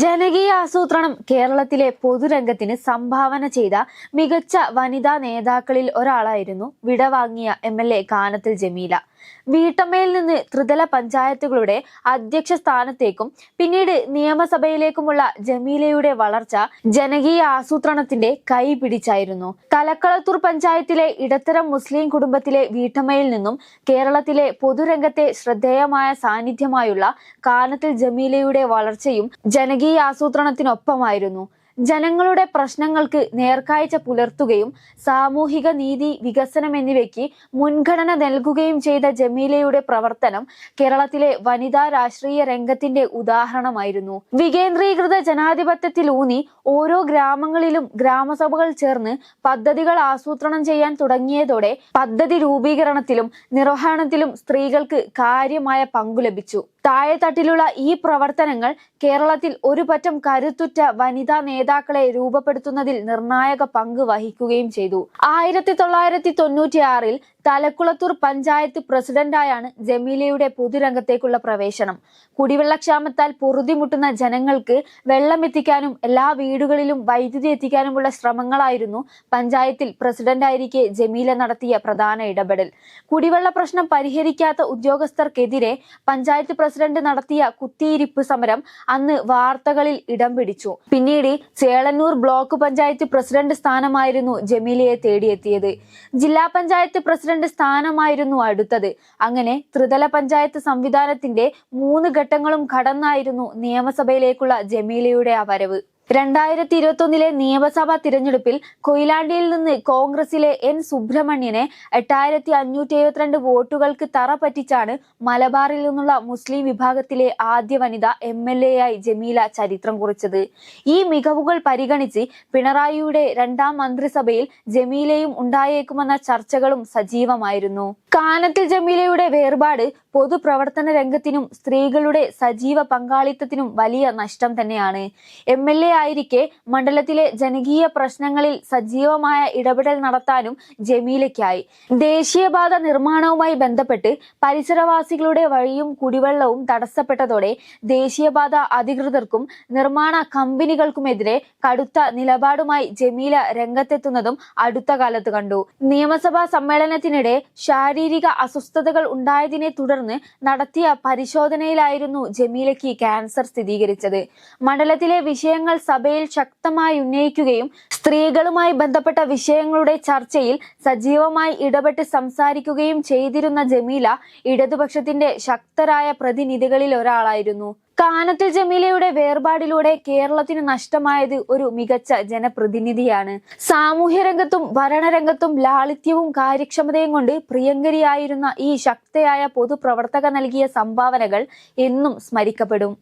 ജനകീയ ആസൂത്രണം കേരളത്തിലെ പൊതുരംഗത്തിന് സംഭാവന ചെയ്ത മികച്ച വനിതാ നേതാക്കളിൽ ഒരാളായിരുന്നു വിടവാങ്ങിയ M L A Kanathil Jameela. വീട്ടമ്മയിൽ നിന്ന് ത്രിതല പഞ്ചായത്തുകളുടെ അധ്യക്ഷ സ്ഥാനത്തേക്കും പിന്നീട് നിയമസഭയിലേക്കുമുള്ള ജമീലയുടെ വളർച്ച ജനകീയ ആസൂത്രണത്തിന്റെ കൈ പിടിച്ചായിരുന്നു. തലക്കളത്തൂർ പഞ്ചായത്തിലെ ഇടത്തരം മുസ്ലിം കുടുംബത്തിലെ വീട്ടമ്മയിൽ നിന്നും കേരളത്തിലെ പൊതുരംഗത്തെ ശ്രദ്ധേയമായ സാന്നിധ്യമായുള്ള കാനത്തിൽ ജമീലയുടെ വളർച്ചയും ജനകീയ ആസൂത്രണത്തിനൊപ്പമായിരുന്നു. ജനങ്ങളുടെ പ്രശ്നങ്ങൾക്ക് നേർക്കാഴ്ച പുലർത്തുകയും സാമൂഹിക നീതി വികസനം എന്നിവയ്ക്ക് മുൻഗണന നൽകുകയും ചെയ്ത ജമീലയുടെ പ്രവർത്തനം കേരളത്തിലെ വനിതാ രാഷ്ട്രീയ രംഗത്തിന്റെ ഉദാഹരണമായിരുന്നു. വികേന്ദ്രീകൃത ജനാധിപത്യത്തിലൂന്നി ഓരോ ഗ്രാമങ്ങളിലും ഗ്രാമസഭകൾ ചേർന്ന് പദ്ധതികൾ ആസൂത്രണം ചെയ്യാൻ തുടങ്ങിയതോടെ പദ്ധതി രൂപീകരണത്തിലും നിർവഹണത്തിലും സ്ത്രീകൾക്ക് കാര്യമായ പങ്കു ലഭിച്ചു. താഴെത്തട്ടിലുള്ള ഈ പ്രവർത്തനങ്ങൾ കേരളത്തിൽ ഒരുപറ്റം കരുത്തുറ്റ വനിതാ നേതാക്കളെ രൂപപ്പെടുത്തുന്നതിൽ നിർണായക പങ്ക് വഹിക്കുകയും ചെയ്തു. ആയിരത്തി തൊള്ളായിരത്തി തൊണ്ണൂറ്റി ആറിൽ തലക്കുളത്തൂർ പഞ്ചായത്ത് പ്രസിഡന്റായാണ് ജമീലയുടെ പൊതുരംഗത്തേക്കുള്ള പ്രവേശനം. കുടിവെള്ളക്ഷാമത്താൽ പൊറുതിമുട്ടുന്ന ജനങ്ങൾക്ക് വെള്ളമെത്തിക്കാനും എല്ലാ വീടുകളിലും വൈദ്യുതി എത്തിക്കാനുമുള്ള ശ്രമങ്ങളായിരുന്നു പഞ്ചായത്തിൽ പ്രസിഡന്റായിരിക്കെ ജമീല നടത്തിയ പ്രധാന ഇടപെടൽ. കുടിവെള്ള പ്രശ്നം പരിഹരിക്കാത്ത ഉദ്യോഗസ്ഥർക്കെതിരെ പഞ്ചായത്ത് പ്രസിഡന്റ് നടത്തിയ കുത്തിയിരിപ്പ് സമരം അന്ന് വാർത്തകളിൽ ഇടം പിടിച്ചു. പിന്നീട് ചേളന്നൂർ ബ്ലോക്ക് പഞ്ചായത്ത് പ്രസിഡന്റ് സ്ഥാനമായിരുന്നു ജമീലയെ തേടിയെത്തിയത്. ജില്ലാ പഞ്ചായത്ത് പ്രസിഡന്റ് സ്ഥാനമായിരുന്നു അടുത്തത്. അങ്ങനെ ത്രിതല പഞ്ചായത്ത് സംവിധാനത്തിന്റെ മൂന്ന് ഘട്ടങ്ങളും കടന്നായിരുന്നു നിയമസഭയിലേക്കുള്ള ജമീലയുടെ ആ വരവ്. രണ്ടായിരത്തി ഇരുപത്തൊന്നിലെ നിയമസഭാ തിരഞ്ഞെടുപ്പിൽ കൊയിലാണ്ടിയിൽ നിന്ന് കോൺഗ്രസിലെ എൻ സുബ്രഹ്മണ്യനെ എട്ടായിരത്തി അഞ്ഞൂറ്റി എഴുപത്തിരണ്ട് വോട്ടുകൾക്ക് തറ പറ്റിച്ചാണ് മലബാറിൽ നിന്നുള്ള മുസ്ലിം വിഭാഗത്തിലെ ആദ്യ വനിത എം എൽ എ ആയി ജമീല ചരിത്രം കുറിച്ചത്. ഈ മികവുകൾ പരിഗണിച്ച് പിണറായിയുടെ രണ്ടാം മന്ത്രിസഭയിൽ ജമീലയും ഉണ്ടായേക്കുമെന്ന ചർച്ചകളും സജീവമായിരുന്നു. കാനത്തിൽ ജമീലയുടെ വേർപാട് പൊതുപ്രവർത്തന രംഗത്തിനും സ്ത്രീകളുടെ സജീവ പങ്കാളിത്തത്തിനും വലിയ നഷ്ടം തന്നെയാണ്. എം എൽ എ ആയിരിക്കെ മണ്ഡലത്തിലെ ജനകീയ പ്രശ്നങ്ങളിൽ സജീവമായ ഇടപെടൽ നടത്താനും ജമീലയ്ക്കായി. ദേശീയപാത നിർമ്മാണവുമായി ബന്ധപ്പെട്ട് പരിസരവാസികളുടെ വഴിയും കുടിവെള്ളവും തടസ്സപ്പെട്ടതോടെ ദേശീയപാത അധികൃതർക്കും നിർമ്മാണ കമ്പനികൾക്കുമെതിരെ കടുത്ത നിലപാടുമായി ജമീല രംഗത്തെത്തുന്നതും അടുത്ത കാലത്ത് കണ്ടു. നിയമസഭാ സമ്മേളനത്തിനിടെ ശാരീരിക അസ്വസ്ഥതകൾ ഉണ്ടായതിനെ തുടർന്ന് നടത്തിയ പരിശോധനയിലായിരുന്നു ജമീലയ്ക്ക് ക്യാൻസർ സ്ഥിരീകരിച്ചത്. മണ്ഡലത്തിലെ വിഷയങ്ങൾ സഭയിൽ ശക്തമായി ഉന്നയിക്കുകയും സ്ത്രീകളുമായി ബന്ധപ്പെട്ട വിഷയങ്ങളുടെ ചർച്ചയിൽ സജീവമായി ഇടപെട്ട് സംസാരിക്കുകയും ചെയ്തിരുന്ന ജമീല ഇടതുപക്ഷത്തിന്റെ ശക്തരായ പ്രതിനിധികളിൽ ഒരാളായിരുന്നു. കാനത്തിൽ ജമീലയുടെ വേർപാടിലൂടെ കേരളത്തിന് നഷ്ടമായത് ഒരു മികച്ച ജനപ്രതിനിധിയാണ്. സാമൂഹ്യരംഗത്തും ഭരണരംഗത്തും ലാളിത്യവും കാര്യക്ഷമതയും കൊണ്ട് പ്രിയങ്കരിയായിരുന്ന ഈ ശക്തയായ പൊതുപ്രവർത്തക നൽകിയ സംഭാവനകൾ എന്നും സ്മരിക്കപ്പെടും.